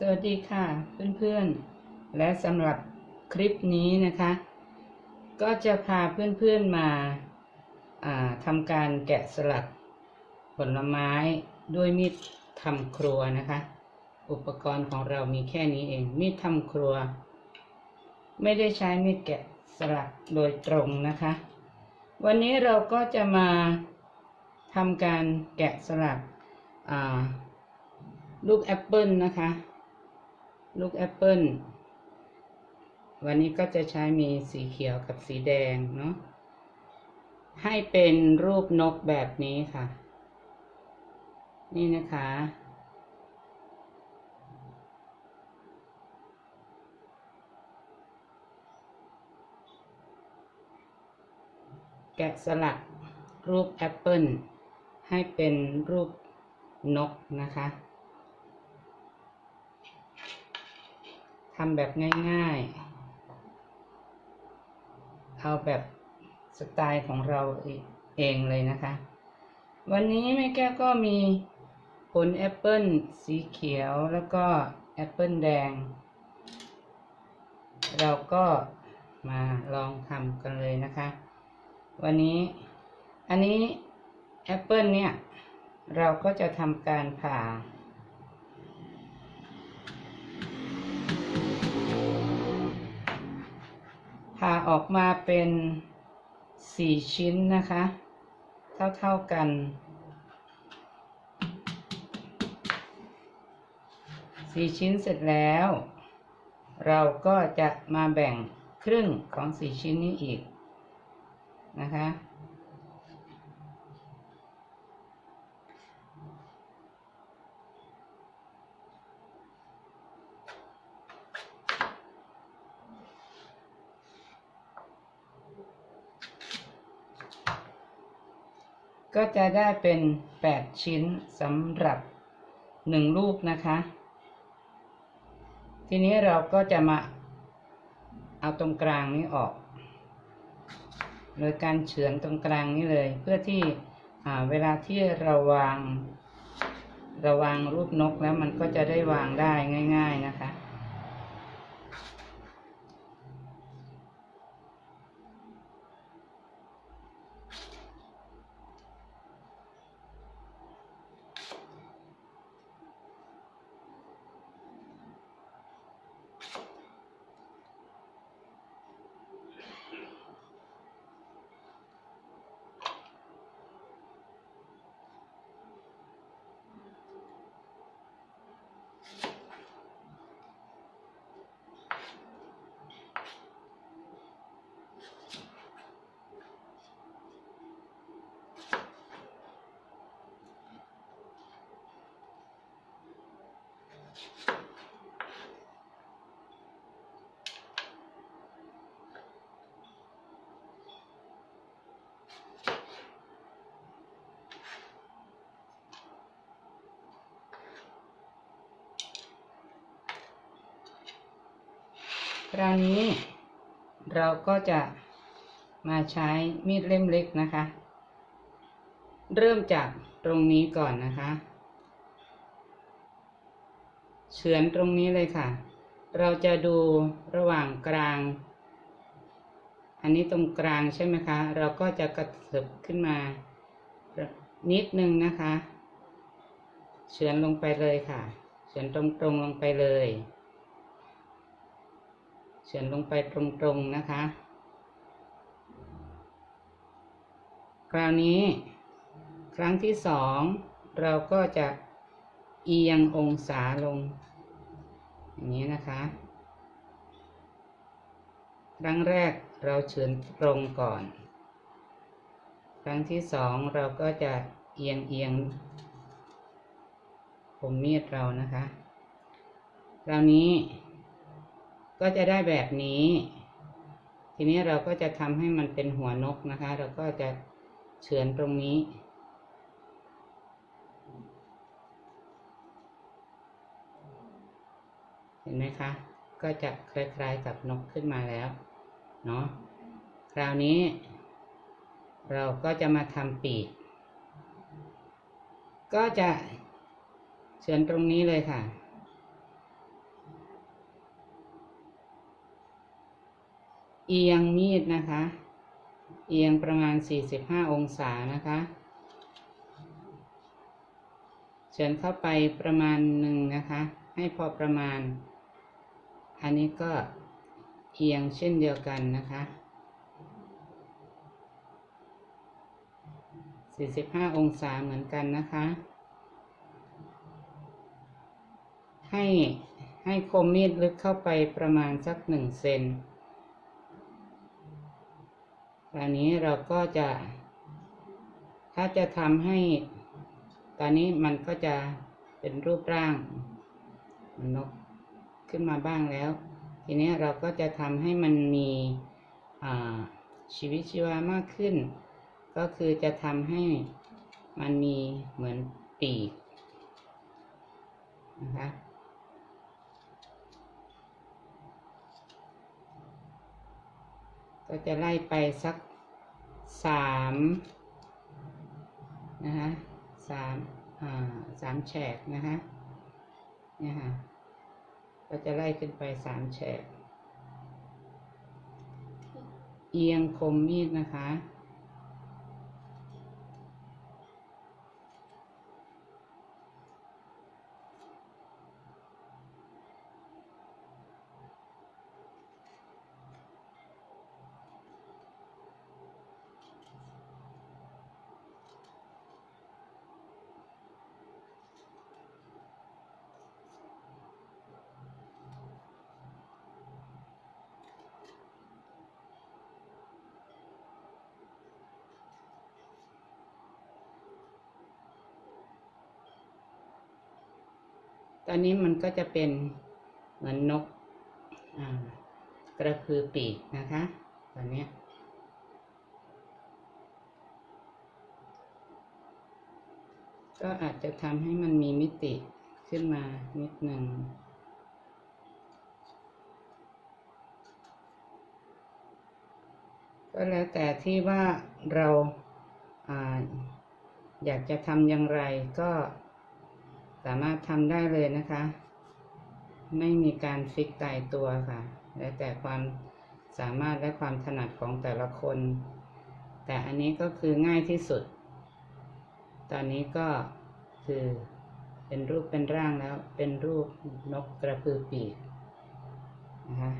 สวัสดีค่ะเพื่อนๆ และสำหรับคลิปนี้นะคะ ก็จะพาเพื่อนๆมาอ่าทำการแกะสลักผลไม้ด้วยมีดทำครัวนะคะ อุปกรณ์ของเรามีแค่นี้เอง มีดทำครัว ไม่ได้ใช้มีดแกะสลักโดยตรงนะคะ วันนี้เราก็จะมาทำการแกะสลักลูกแอปเปิลนะคะ ลูกแอปเปิลวันนี้ก็จะใช้มีสีเขียวกับสีแดงเนาะให้เป็นรูปนกแบบนี้ค่ะ นี่นะคะ แกะสลักรูปแอปเปิลให้เป็นรูปนกนะคะ ทำแบบง่ายๆ เอาแบบสไตล์ของเราเองเลยนะคะ วันนี้แม่แก้วก็มีผลแอปเปิลสีเขียวแล้วก็แอปเปิลแดง เราก็มาลองทำกันเลยนะคะ วันนี้อันนี้แอปเปิลเนี่ย เราก็จะทำการผ่า ผ่าออกมาเป็นสี่ชิ้นนะคะ เท่าๆกัน สี่ชิ้นเสร็จแล้ว เราก็จะมาแบ่งครึ่งของสี่ชิ้นนี้อีกนะคะ ก็จะได้เป็น 8 ชิ้นสำหรับ 1 ลูกนะคะ ทีนี้เราก็จะมาเอาตรงกลางนี้ออก โดยการเฉือนตรงกลางนี้เลย เพื่อที่เวลาที่เราวางเราวางรูปนกแล้วมันก็จะได้วางได้ง่าย ๆนะคะ คราวนี้เราก็จะมาใช้มีดเล่มเล็กนะคะ เริ่มจากตรงนี้ก่อนนะคะ เฉือนตรงนี้เลยค่ะ เราจะดูระหว่างกลาง อันนี้ตรงกลางใช่ไหมคะ เราก็จะกระเถิบขึ้นมา นิดนึงนะคะ เฉือนลงไปเลยค่ะ เฉือนตรงๆลงไปเลย เฉือนลงไปตรงๆนะคะ คราวนี้ครั้งที่สองเราก็จะเอียงองศาลง อย่างนี้นะคะ ครั้งแรกเราเฉือนตรงก่อน ครั้งที่สองเราก็จะเอียงเอียงผมมีดเรานะคะคราวนี้ก็จะได้แบบนี้ ทีนี้เราก็จะทำให้มันเป็นหัวนกนะคะ เราก็จะเฉือนตรงนี้ เห็นไหมคะ ก็จะคล้ายๆกับนกขึ้นมาแล้วเนาะคราวนี้ เราก็จะมาทำปีก ก็จะเฉือนตรงนี้เลยค่ะ เอียงมีดนะคะ เอียงประมาณ 45 องศานะคะเฉือนเข้าไปประมาณหนึ่งนะคะ ให้พอประมาณ อันนี้ก็เอียงเช่นเดียวกันนะคะ 45 องศาเหมือนกันนะคะ ให้ให้คมมีดลึกเข้าไปประมาณสักหนึ่งเซนตอนนี้เราก็จะ ถ้าจะทำให้ ตอนนี้มันก็จะเป็นรูปร่างนก ขึ้นมาบ้างแล้ว ทีนี้เราก็จะทำให้มันมีชีวิตชีวามากขึ้น ก็คือจะทำให้มันมีเหมือนปีกนะคะก็จะไล่ไปสักสามนะคะสามอ่าสามแฉกนะคะเนี่ยค่ะ ก็จะไล่ขึ้นไปสามแฉกเอียงคมมีดนะคะ ตอนนี้มันก็จะเป็นเหมือนนกกระพือปีกนะคะ ตอนนี้ก็อาจจะทำให้มันมีมิติขึ้นมานิดหนึ่งก็แล้วแต่ที่ว่าเราอาอยากจะทำอย่างไรก็ามารถทำได้เลยนะคะ ไม่มีการฟิกตายตัวค่ะ แล้วแต่ความสามารถและความถนัดของแต่ละคน แต่อันนี้ก็คือง่ายที่สุด ตอนนี้ก็คือเป็นรูปเป็นร่างแล้ว เป็นรูปนกกระพือปีกนะคะ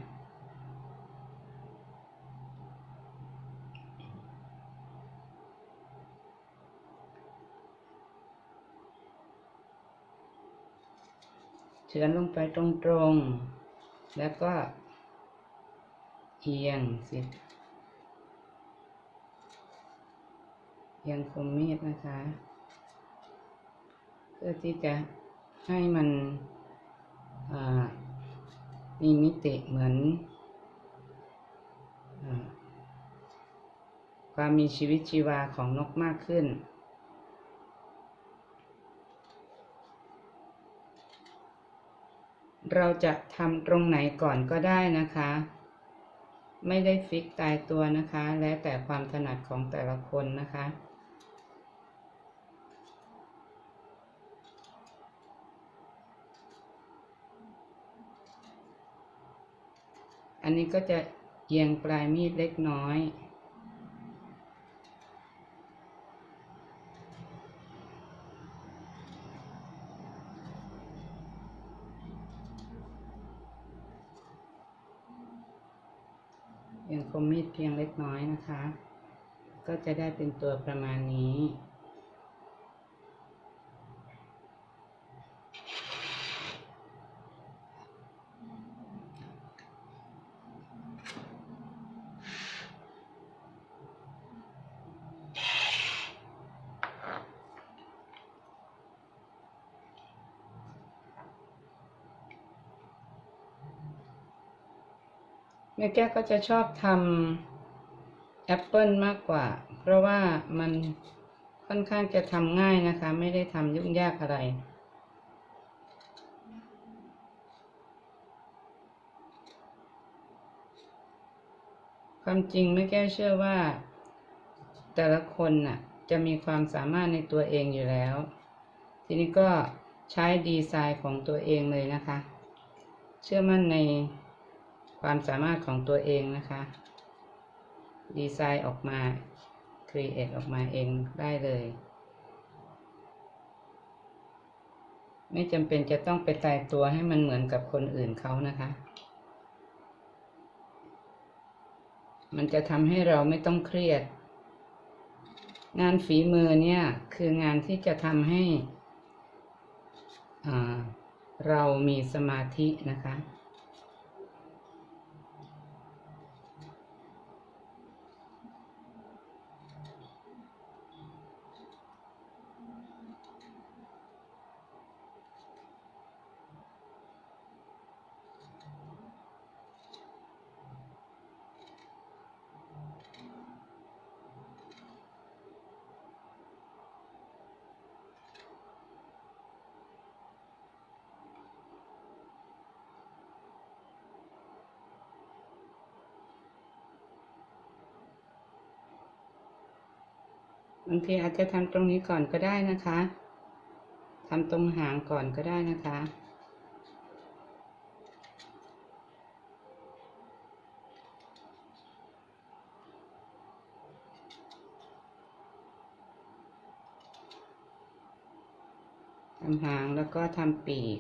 เฉือนลงไปตรงๆ แล้วก็เอียงสิเอียงคมมีดนะคะ เพื่อที่จะให้มันมีมิติเหมือนอความมีชีวิตชีวาของนกมากขึ้น เราจะทำตรงไหนก่อนก็ได้นะคะ ไม่ได้ฟิกตายตัวนะคะ แล้วแต่ความถนัดของแต่ละคนนะคะอันนี้ก็จะเอียงปลายมีดเล็กน้อย คมมีดเพียงเล็กน้อยนะคะ ก็จะได้เป็นตัวประมาณนี้ ม่แก้วก็จะชอบทำแอปเปิลมากกว่า เพราะว่ามันค่อนข้างจะทำง่ายนะคะ ไม่ได้ทำยุ่งยากอะไร ความจริงแม่แก้วเชื่อว่า แต่ละคนน่ะจะมีความสามารถในตัวเองอยู่แล้ว ทีนี้ก็ใช้ดีไซน์ของตัวเองเลยนะคะ เชื่อมั่นใน ความสามารถของตัวเองนะคะ ดีไซน์ออกมา create ออกมาเองได้เลย ไม่จำเป็นจะต้องไปตายตัวให้มันเหมือนกับคนอื่นเขานะคะ มันจะทำให้เราไม่ต้องเครียด งานฝีมือเนี่ย คืองานที่จะทำให้เรามีสมาธินะคะ บางทีอาจจะทำตรงนี้ก่อนก็ได้นะคะทำตรงหางก่อนก็ได้นะคะ ทำหางแล้วก็ทำปีก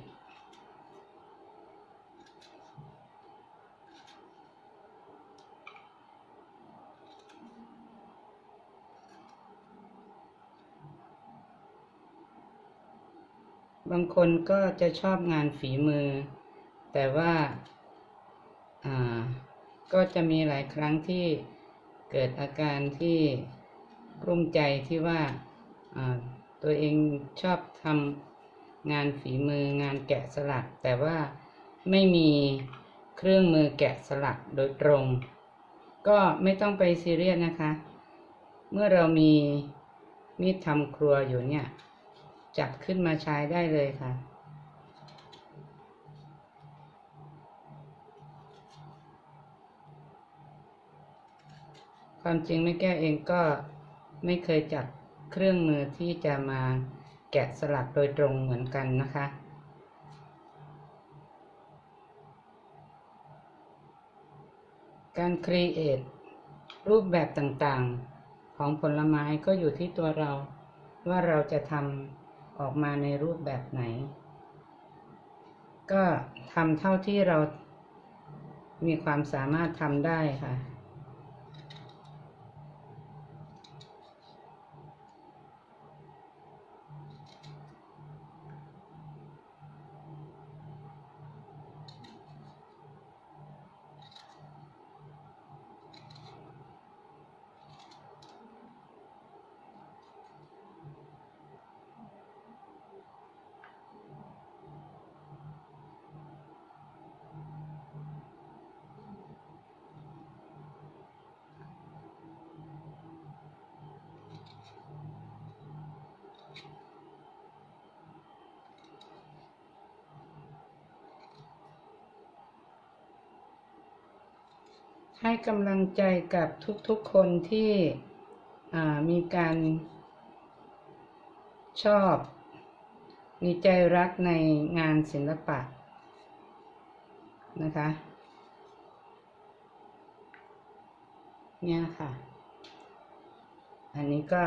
บางคนก็จะชอบงานฝีมือ แต่ว่าอ่าก็จะมีหลายครั้งที่เกิดอาการที่กลุ้มใจที่ว่าอ่าตัวเองชอบทำงานฝีมืองานแกะสลัก แต่ว่าไม่มีเครื่องมือแกะสลักโดยตรง ก็ไม่ต้องไปซีเรียสนะคะ เมื่อเรามีมีดทำครัวอยู่เนี่ย จับขึ้นมาใช้ได้เลยค่ะ ความจริงไม่แก้วเองก็ไม่เคยจับเครื่องมือที่จะมาแกะสลักโดยตรงเหมือนกันนะคะการครีเอทรูปแบบต่างๆ ของผลไม้ก็อยู่ที่ตัวเรา ว่าเราจะทำ ออกมาในรูปแบบไหน ก็ทำเท่าที่เรามีความสามารถทำได้ค่ะ ให้กำลังใจกับทุกๆคนที่มีการชอบ มีใจรักในงานศิลปะนะคะ เนี่ยค่ะ อันนี้ก็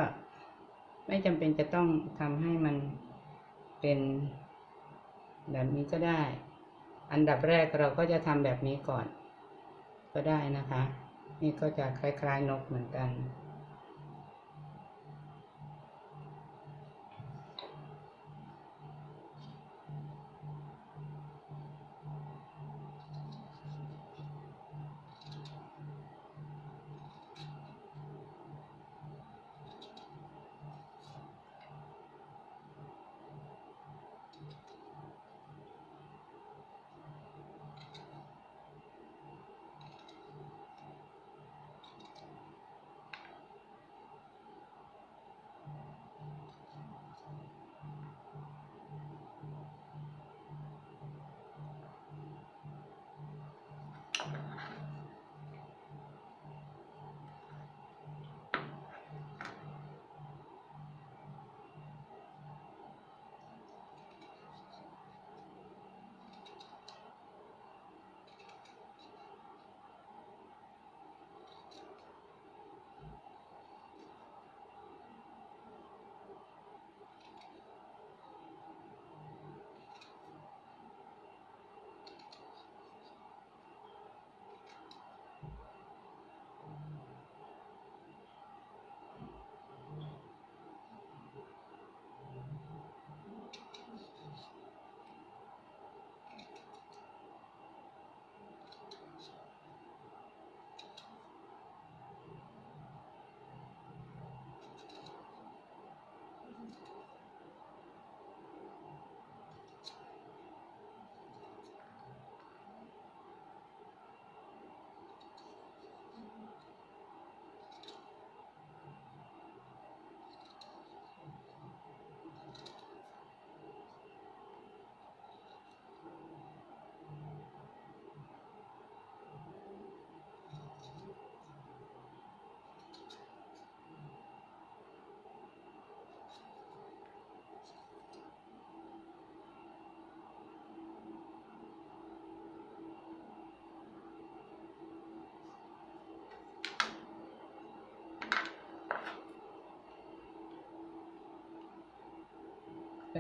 ไม่จำเป็นจะต้องทำให้มันเป็นแบบนี้ก็ได้ อันดับแรกเราก็จะทำแบบนี้ก่อน ก็ได้นะคะ นี่ก็จะคล้ายๆนกเหมือนกัน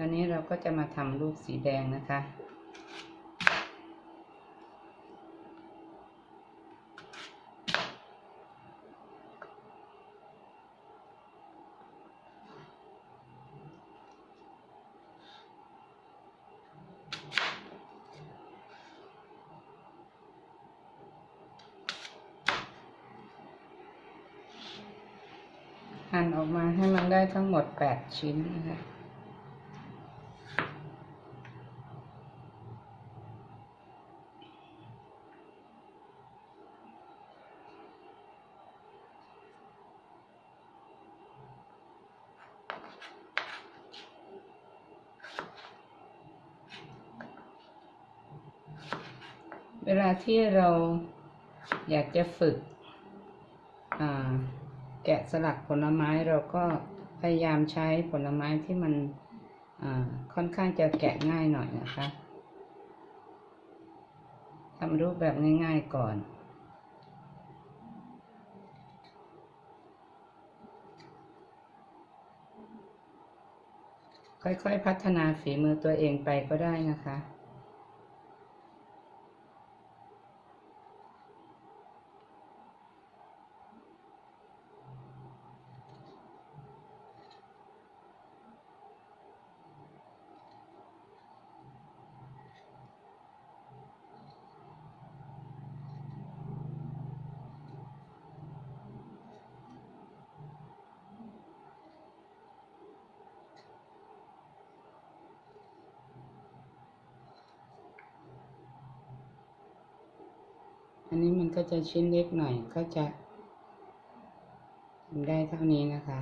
อนนี้เราก็จะมาทำลูกสีแดงนะคะ หั่นออกมาให้มันได้ทั้งหมด 8 ชิ้นนะคะ เวลาที่เราอยากจะฝึกแกะสลักผลไม้เราก็พยายามใช้ผลไม้ที่มันค่อนข้างจะแกะง่ายหน่อยนะคะทำรูปแบบง่ายๆก่อน ค่อยๆพัฒนาฝีมือตัวเองไปก็ได้นะคะ อันนี้มันก็จะชิ้นเล็กหน่อยก็จะทำได้เท่านี้นะคะ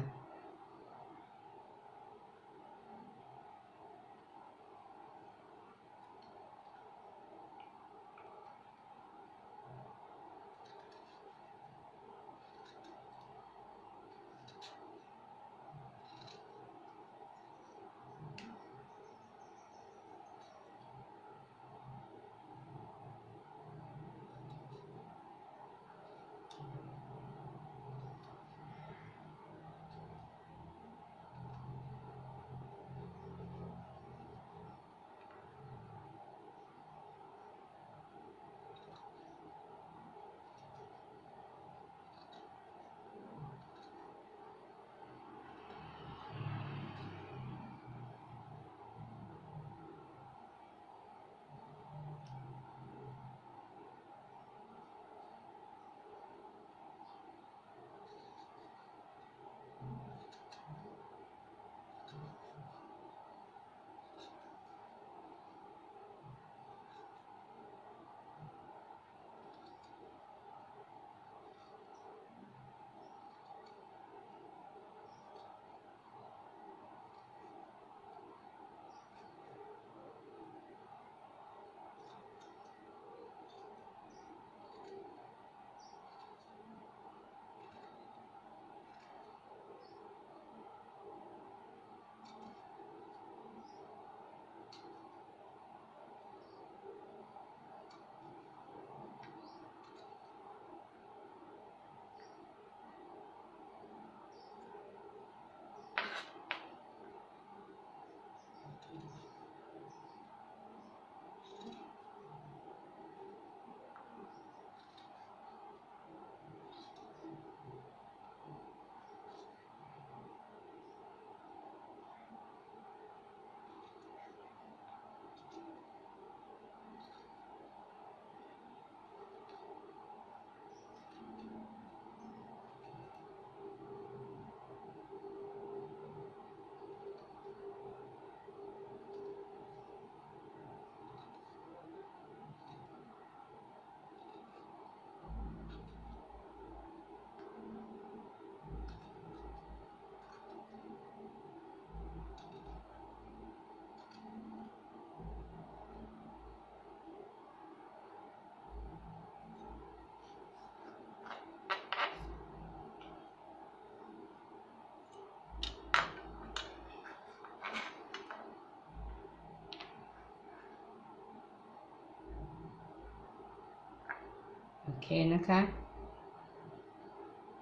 นะคะ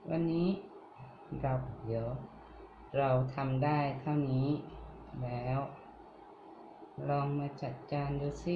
วันนี้เราเดี๋ยวเราทำได้เท่านี้แล้ว ลองมาจัดจานดูสิ